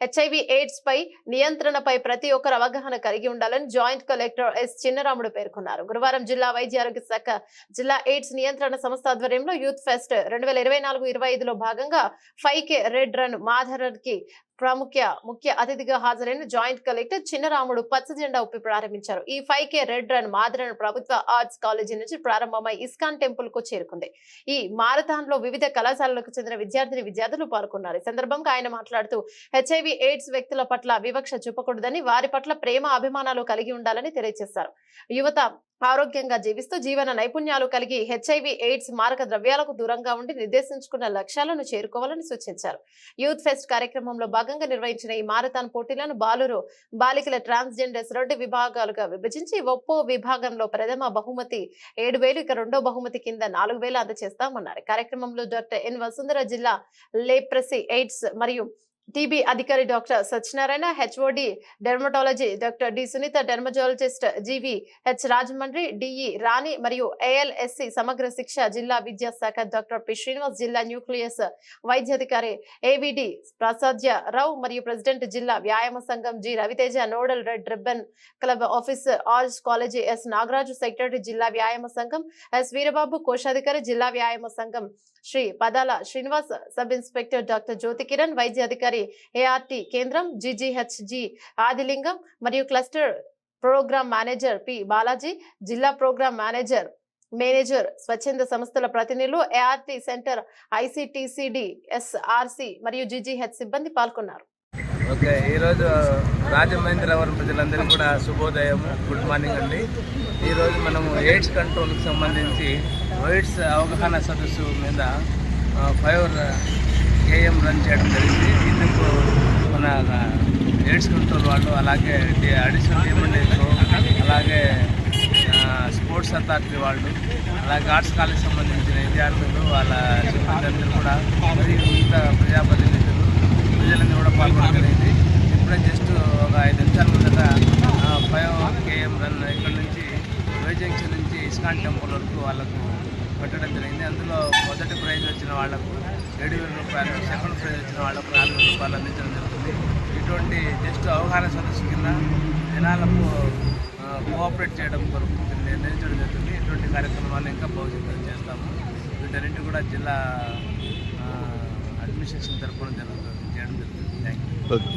HIV AIDS పై నియంత్రణపై ప్రతి ఒక్కరు అవగాహన కలిగి ఉండాలని జాయింట్ కలెక్టర్ ఎస్ చిన్నరాముడు పేర్కొన్నారు. గురువారం జిల్లా వైద్య ఆరోగ్య శాఖ జిల్లా ఎయిడ్స్ నియంత్రణ సంస్థ ఆధ్వర్యంలో యూత్ ఫెస్ట్ రెండు వేల ఇరవై నాలుగు ఇరవై ఐదులో భాగంగా ఫైవ్ కే రెడ్ రన్ మాధరన్కి ప్రముఖ ముఖ్య అతిథిగా హాజరైన జాయింట్ కలెక్టర్ చిన్నరాముడు పచ్చ జెండా ఉప్పి ప్రారంభించారు. ఈ five K red run marathon ప్రభుత్వ ఆర్ట్స్ కాలేజీ నుంచి ప్రారంభమై ఇస్కాన్ టెంపుల్కు చేరుకుంది. ఈ మారథాన్లో వివిధ కళాశాలలకు చెందిన విద్యార్థిని విద్యార్థులు పాల్గొన్నారు. ఈ సందర్భంగా ఆయన మాట్లాడుతూ హెచ్ఐవి ఎయిడ్స్ వ్యక్తుల పట్ల వివక్ష చూపకూడదని వారి పట్ల ప్రేమ అభిమానాలు కలిగి ఉండాలని తెలియజేశారు. యువత ఆరోగ్యంగా జీవిస్తూ జీవన నైపుణ్యాలు కలిగి హెచ్ఐవి ఎయిడ్స్ మారక ద్రవ్యాలకు దూరంగా ఉండి నిర్దేశించుకున్న లక్ష్యాలను చేరుకోవాలని సూచించారు. యూత్ ఫెస్ట్ కార్యక్రమంలో భాగంగా నిర్వహించిన ఈ మారథాన్ పోటీలను బాలురు బాలికల ట్రాన్స్జెండర్స్ రెండు విభాగాలుగా విభజించి ఒప్పో విభాగంలో ప్రథమ బహుమతి ఏడు వేలు ఇక రెండో బహుమతి కింద నాలుగు వేలు అందజేస్తామన్నారు కార్యక్రమంలో డాక్టర్ ఎన్ వసుంధర జిల్లా లేప్రసీ ఎయిడ్స్ మరియు టీబీ అధికారి doctor Satyanarayana HOD dermatology doctor D Sunitha dermatologist GV H Rajahmundry DE Rani మరియు ఏఎల్ఎస్సి సమగ్ర శిక్ష జిల్లా విద్యాశాఖ డాక్టర్ పి శ్రీనివాస్ జిల్లా న్యూక్లియస్ వైద్యాధికారి ఏవిడి ప్రసాద్య రావు మరియు ప్రెసిడెంట్ జిల్లా వ్యాయామ సంఘం G Raviteja nodal red ribbon club office arts college S Nagaraju secretary జిల్లా వ్యాయామ సంఘం ఎస్ వీరబాబు కోశాధికారి జిల్లా వ్యాయామ సంఘం Shri Padala Srinivas sub inspector doctor Jyoti Kiran వైద్యాధికారి అధికారి ఏఆర్టీ కేంద్రం జిజిహెచ్జి ఆదిలింగం మరియు cluster programme manager P Balaji జిల్లా ప్రోగ్రామ్ మేనేజర్ మేనేజర్ స్వచ్ఛంద సంస్థల ప్రతినిధులు ఏఆర్టీ సెంటర్ ఐసిటిసిడి ఎస్ఆర్సి మరియు జిజిహెచ్ సిబ్బంది పాల్గొన్నారు. ఓకే ఈరోజు రాజమహేంద్రవరం ప్రజలందరికీ కూడా శుభోదయం గుడ్ మార్నింగ్ అండి. ఈరోజు మనము ఎయిడ్స్ కంట్రోల్కి సంబంధించి ఎయిడ్స్ అవగాహన సదస్సు మీద ఫైవ్ కేఎం రన్ చేయడం జరిగింది. ఇందుకు మన ఎయిడ్స్ కంట్రోల్ వాళ్ళు అలాగే అడిషనల్ డిఎంఎన్ఏతో అలాగే స్పోర్ట్స్ అథారిటీ వాళ్ళు అలాగే ఆర్ట్స్ కాలేజ్ సంబంధించిన విద్యార్థులు వాళ్ళ సిబ్బంది కూడా మరియు మిగతా ప్రజాప్రతినిధులు ప్రజలందరూ కూడా పాల్గొనడం జరిగింది. ఇప్పుడే జస్ట్ ఒక ఐదు నిమిషాల ముందట ఫైవ్ కేఎం రన్ ఇక్కడ నుంచి వైజంక్షన్ నుంచి ఇస్కాన్ టెంపుల్ వరకు వాళ్ళకు పెట్టడం జరిగింది. అందులో మొదటి ప్రైజ్ వచ్చిన వాళ్ళకు ఏడు వేల రూపాయలు సెకండ్ ప్రైజ్ వచ్చిన వాళ్ళకు నాలుగు వేల రూపాయలు అందించడం జరుగుతుంది. ఇటువంటి జస్ట్ అవగాహన సదస్సు కింద జనాలకు కోఆపరేట్ చేయడం కొరకు నిర్ణయించడం జరుగుతుంది. ఇటువంటి కార్యక్రమాలు ఇంకా భవిష్యత్తులో చేస్తాము. వీటన్నింటి కూడా జిల్లా అడ్మినిస్ట్రేషన్ తరఫున జరుగుతుంది చేయడం జరుగుతుంది. Thank you